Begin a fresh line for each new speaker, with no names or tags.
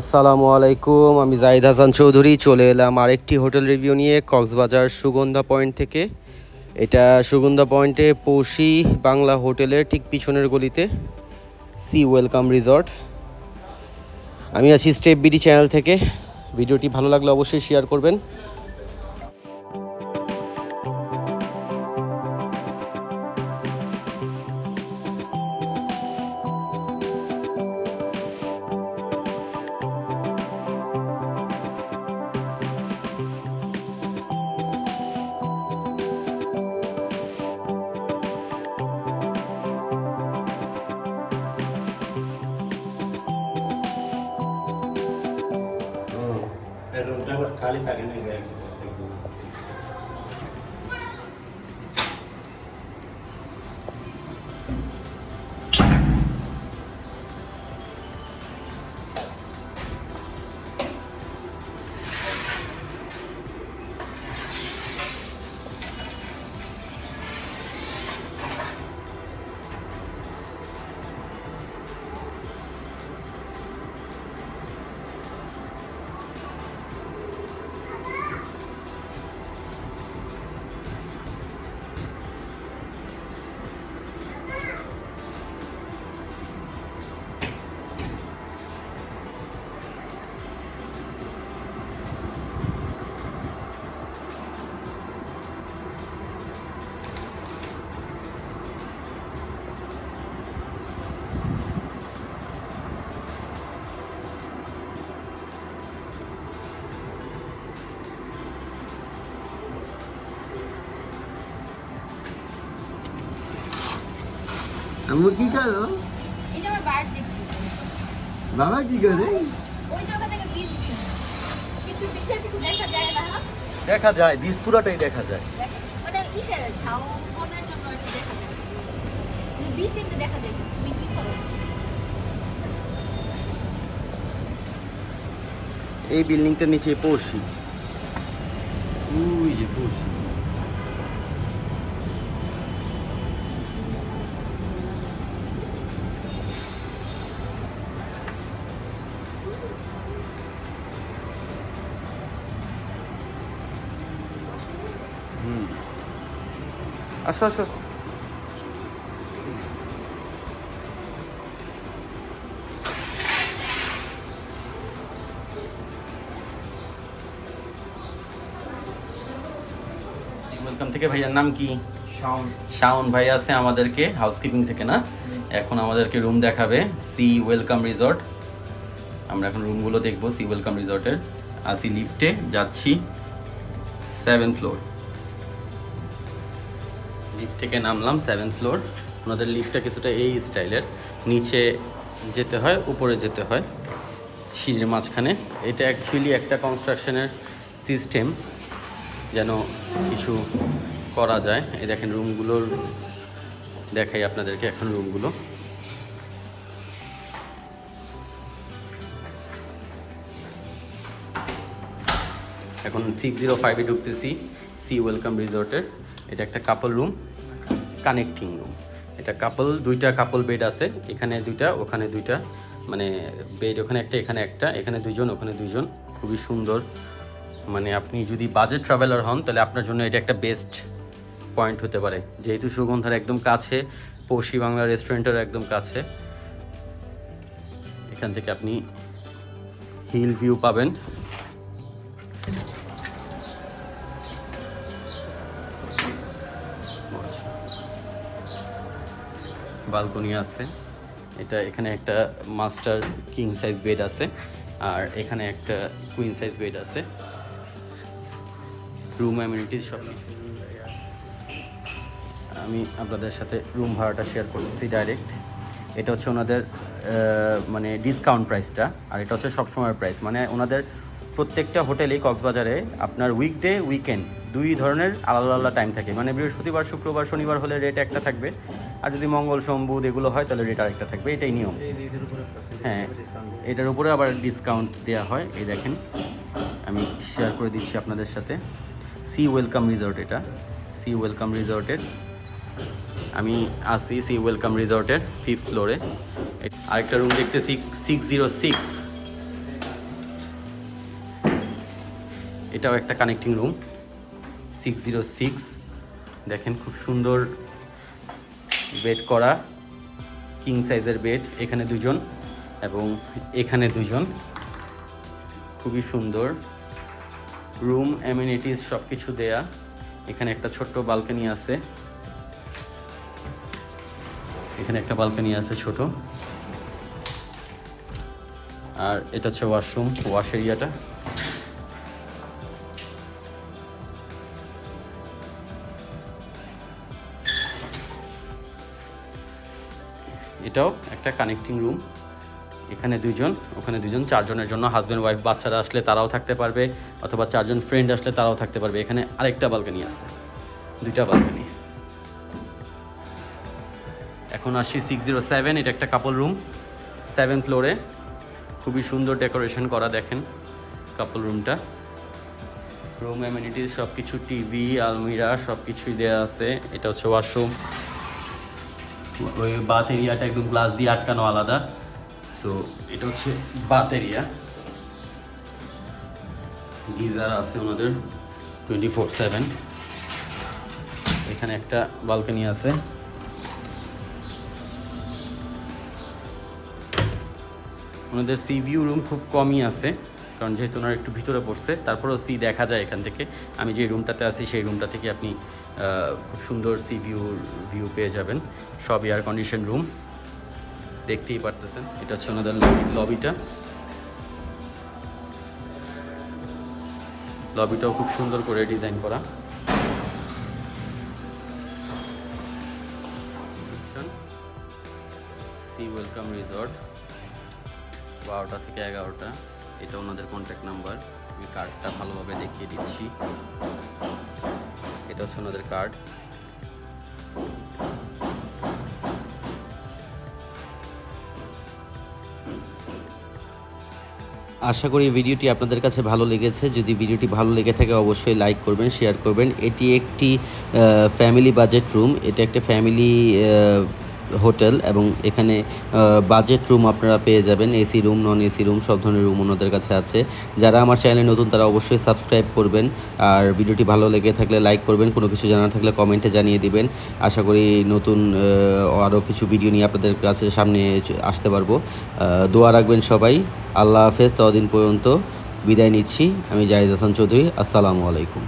আসসালামু আলাইকুম আমি জাহিদ হাসান চৌধুরী। চলে এলাম আরেকটি হোটেল রিভিউ নিয়ে কক্সবাজার সুগন্ধা পয়েন্ট থেকে। এটা সুগন্ধা পয়েন্টে পৌষি বাংলা হোটেলের ঠিক পিছনের গলিতে সি ওয়েলকাম রিসর্ট। আমি আছি স্টেপ বিডি চ্যানেল থেকে। ভিডিওটি ভালো লাগলে অবশ্যই শেয়ার করবেন।
রুমটা আবার
আম্মু কি করো?
এই যে
বাবা কি করে?
ওই দেখা যায় না।
দেখা যায় বীজ পুরাটাই দেখা যায়।
দেখ- ওটা কিসের? ঝাউ বনের জন্য একটু
আসো আসো। ওয়েলকাম থেকে ভাইয়ার নাম কি?
সাউন্ড
শাওন ভাই আছে আমাদেরকে হাউসকিপিং থেকে না? এখন আমাদেরকে রুম দেখাবে সি ওয়েলকাম রিসর্ট আমরা এখন রুমগুলো দেখব সি ওয়েলকাম রিসর্টের আসি লিফটে যাচ্ছি সেভেন ফ্লোর লিফট থেকে নামলাম সেভেন ফ্লোর ওনাদের লিফটটা কিছুটা এই স্টাইলের। নিচে যেতে হয়, উপরে যেতে হয়, সিঁড়ির মাঝখানে। এটা অ্যাকচুয়ালি একটা কনস্ট্রাকশনের সিস্টেম যেন কিছু করা যায়। এই দেখেন রুমগুলোর দেখাই আপনাদেরকে এখন রুমগুলো এখন সিক্স জিরো ফাইভে ঢুকতেছি সি ওয়েলকাম রিসর্টের এটা একটা কাপল রুম কানেক্টিং রুম এটা কাপল দুইটা কাপল বেড আছে, এখানে দুইটা, ওখানে দুইটা মানে বেড ওখানে একটা, এখানে একটা, এখানে দুইজন, ওখানে দুইজন, খুবই সুন্দর। মানে আপনি যদি বাজেট ট্রাভেলার হন, তাহলে আপনার জন্য এটা একটা বেস্ট পয়েন্ট হতে পারে। যেহেতু সুগন্ধার একদম কাছে, পড়শি বাংলা রেস্টুরেন্টের একদম কাছে। এখান থেকে আপনি হিল ভিউ পাবেন। বালকনি আছে। এটা এখানে একটা মাস্টার কিং সাইজ বেড আছে আর এখানে একটা কুইন সাইজ বেড আছে। রুম অ্যামিনিটিস সব। আমি আপনাদের সাথে রুম ভাড়াটা শেয়ার করছি ডাইরেক্ট এটা হচ্ছে ওনাদের মানে ডিসকাউন্ট প্রাইসটা আর এটা হচ্ছে সবসময়ের প্রাইস মানে ওনাদের প্রত্যেকটা হোটেলেই কক্সবাজারে আপনার উইকডে উইকেন্ড দুই ধরনের আলাদা আলাদা টাইম থাকে। মানে বৃহস্পতিবার শুক্রবার শনিবার হলে রেট একটা থাকবে। আর যদি মঙ্গল সোম বুধ এগুলো হয় তাহলে রেট আরেকটা থাকবে। এটাই নিয়ম। হ্যাঁ এটার উপরে আবার ডিসকাউন্ট দেওয়া হয়। এই দেখেন আমি শেয়ার করে দিচ্ছি আপনাদের সাথে। সি ওয়েলকাম রিসর্ট এটা। সি ওয়েলকাম রিসর্টের আমি আসি সি ওয়েলকাম রিসর্টের ফিফথ ফ্লোরে আরেকটা রুম দেখতেছি সিক্স জিরো সিক্স এটাও একটা connecting room six zero six দেখেন খুব সুন্দর বেড করা কিং সাইজের বেড এখানে দুজন এবং এখানে দুজন খুবই সুন্দর। রুম অ্যামিনিটিস সব কিছু দেয়া। এখানে একটা ছোট্ট বালকনি আছে। এখানে একটা বালকনি আছে ছোট। আর এটা হচ্ছে ওয়াশরুম ওয়াশ এরিয়াটা এটাও একটা কানেক্টিং রুম এখানে দুজন ওখানে দুজন চারজনের জন্য হাজব্যান্ড ওয়াইফ বাচ্চারা আসলে তারাও থাকতে পারবে, অথবা চারজন ফ্রেন্ড আসলে তারাও থাকতে পারবে। এখানে আরেকটা বালকনি আছে, দুইটা বালকনি এখন আসছি সিক্স জিরো সেভেন এটা একটা কাপল রুম সেভেন ফ্লোরে খুবই সুন্দর ডেকোরেশন করা দেখেন কাপল রুমটা রুম অ্যামিনিটিস সব কিছু টিভি আলমিরা সব কিছুই দেওয়া আছে। এটা হচ্ছে ওয়াশরুম ওই বাথ এরিয়াটা একদম গ্লাস দিয়ে আটকানো আলাদা। সো এটা হচ্ছে বাথ এরিয়া। গিজার আছে ওনাদের টোয়েন্টি ফোর সেভেন এখানে একটা বালকনি আছে। ওনাদের সি ভিউ রুম খুব কমই আছে, কারণ যেহেতু ওনারা একটু ভিতরে পড়ছে, তারপরেও সি দেখা যায় এখান থেকে। আমি যে রুমটাতে আছি, সেই রুমটা থেকে আপনি খুব সুন্দর সি ভিউ ভিউ পেয়ে যাবেন। সব এয়ার কন্ডিশন রুম দেখতেই পারতেছেন, এটা হচ্ছে ওনাদের লবিটা লবিটাও খুব সুন্দর করে ডিজাইন করা। সি ওয়েলকাম রিসর্ট বারোটা থেকে এগারোটা। এটা ওনাদের কন্ট্যাক্ট নাম্বার আমি কার্ডটা ভালোভাবে দেখিয়ে দিচ্ছি। এটা হচ্ছে ওনাদের কার্ড
আশা করি ভিডিওটি আপনাদের কাছে ভালো লেগেছে। যদি ভিডিওটি ভালো লেগে থাকে, অবশ্যই লাইক করবেন শেয়ার করবেন। এটি একটি ফ্যামিলি বাজেট রুম এটা একটা ফ্যামিলি হোটেল এবং এখানে বাজেট রুম আপনারা পেয়ে যাবেন AC room non AC room সব ধরনের রুম ওনাদের কাছে আছে। যারা আমার চ্যানেলে নতুন, তারা অবশ্যই সাবস্ক্রাইব করবেন। আর ভিডিওটি ভালো লেগে থাকলে লাইক করবেন, কোনো কিছু জানা থাকলে কমেন্টে জানিয়ে দিবেন। আশা করি নতুন আরও কিছু ভিডিও নিয়ে আপনাদের কাছে সামনে আসতে পারব। দোয়া রাখবেন সবাই। আল্লাহ হাফেজ, ততদিন পর্যন্ত বিদায় নিচ্ছি। আমি জাহিদ হাসান চৌধুরী, আসসালামু আলাইকুম।